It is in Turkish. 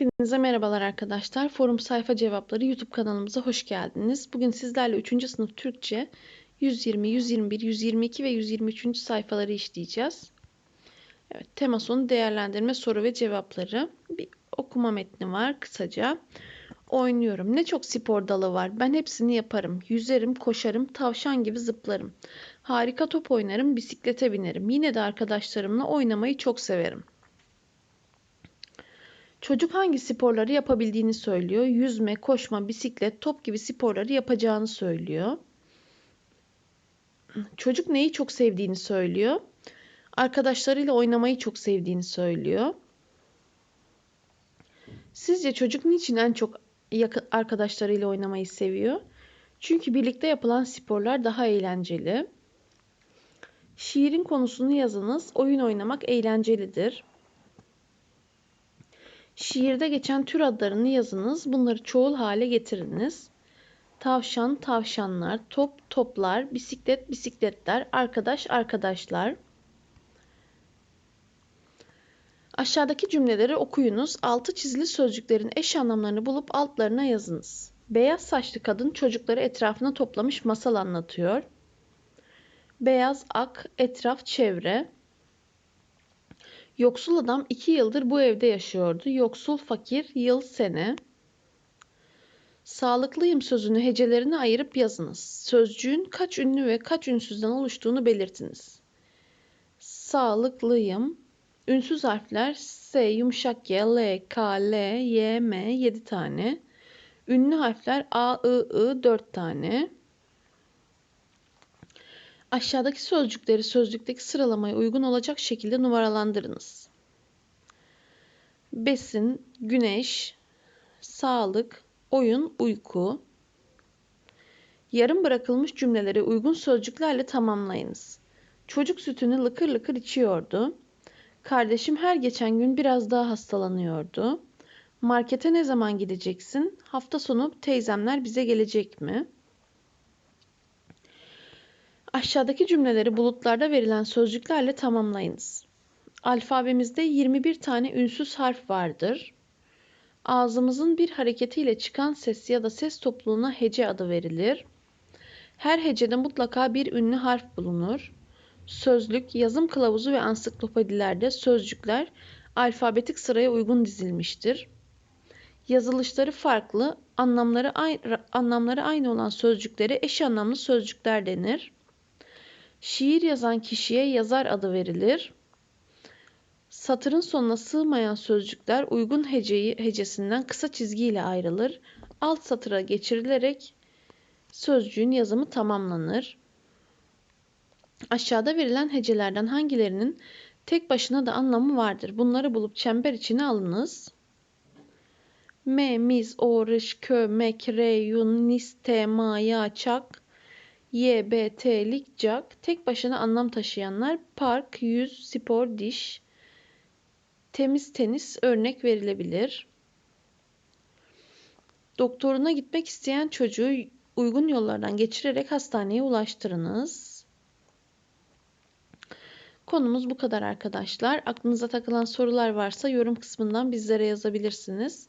Hepinize merhabalar arkadaşlar. Forum Sayfa Cevapları YouTube kanalımıza hoş geldiniz. Bugün sizlerle 3. sınıf Türkçe 120, 121, 122 ve 123. sayfaları işleyeceğiz. Evet, tema sonu değerlendirme soru ve cevapları. Bir okuma metni var kısaca. Oynuyorum. Ne çok spor dalı var. Ben hepsini yaparım. Yüzerim, koşarım, tavşan gibi zıplarım. Harika top oynarım, bisiklete binerim. Yine de arkadaşlarımla oynamayı çok severim. Çocuk hangi sporları yapabildiğini söylüyor. Yüzme, koşma, bisiklet, top gibi sporları yapacağını söylüyor. Çocuk neyi çok sevdiğini söylüyor. Arkadaşlarıyla oynamayı çok sevdiğini söylüyor. Sizce çocuk niçin en çok arkadaşlarıyla oynamayı seviyor? Çünkü birlikte yapılan sporlar daha eğlenceli. Şiirin konusunu yazınız. Oyun oynamak eğlencelidir. Şiirde geçen tür adlarını yazınız. Bunları çoğul hale getiriniz. Tavşan, tavşanlar, top, toplar, bisiklet, bisikletler, arkadaş, arkadaşlar. Aşağıdaki cümleleri okuyunuz. Altı çizili sözcüklerin eş anlamlarını bulup altlarına yazınız. Beyaz saçlı kadın çocukları etrafına toplamış masal anlatıyor. Beyaz, ak, etraf, çevre. Yoksul adam iki yıldır bu evde yaşıyordu. Yoksul fakir yıl sene. Sağlıklıyım sözünü hecelerine ayırıp yazınız. Sözcüğün kaç ünlü ve kaç ünsüzden oluştuğunu belirtiniz. Sağlıklıyım. Ünsüz harfler S, yumuşak G, L, K, L, Y, M 7 tane. Ünlü harfler A, I, I 4 tane. Aşağıdaki sözcükleri sözlükteki sıralamaya uygun olacak şekilde numaralandırınız. Besin, güneş, sağlık, oyun, uyku. Yarım bırakılmış cümleleri uygun sözcüklerle tamamlayınız. Çocuk sütünü lıkır lıkır içiyordu. Kardeşim her geçen gün biraz daha hastalanıyordu. Markete ne zaman gideceksin? Hafta sonu teyzemler bize gelecek mi?'' Aşağıdaki cümleleri bulutlarda verilen sözcüklerle tamamlayınız. Alfabemizde 21 tane ünsüz harf vardır. Ağzımızın bir hareketiyle çıkan ses ya da ses topluluğuna hece adı verilir. Her hecede mutlaka bir ünlü harf bulunur. Sözlük, yazım kılavuzu ve ansiklopedilerde sözcükler alfabetik sıraya uygun dizilmiştir. Yazılışları farklı, anlamları aynı, anlamları aynı olan sözcüklere eş anlamlı sözcükler denir. Şiir yazan kişiye yazar adı verilir. Satırın sonuna sığmayan sözcükler uygun heceyi hecesinden kısa çizgiyle ayrılır. Alt satıra geçirilerek sözcüğün yazımı tamamlanır. Aşağıda verilen hecelerden hangilerinin tek başına da anlamı vardır? Bunları bulup çember içine alınız. Me, mis, orış, kö, mek, re, yun, nis, te, ma, ya, çak, Y, B, T, lik, cak. Tek başına anlam taşıyanlar park, yüz, spor, diş. Temiz tenis örnek verilebilir. Doktoruna gitmek isteyen çocuğu uygun yollardan geçirerek hastaneye ulaştırınız. Konumuz bu kadar arkadaşlar. Aklınıza takılan sorular varsa yorum kısmından bizlere yazabilirsiniz.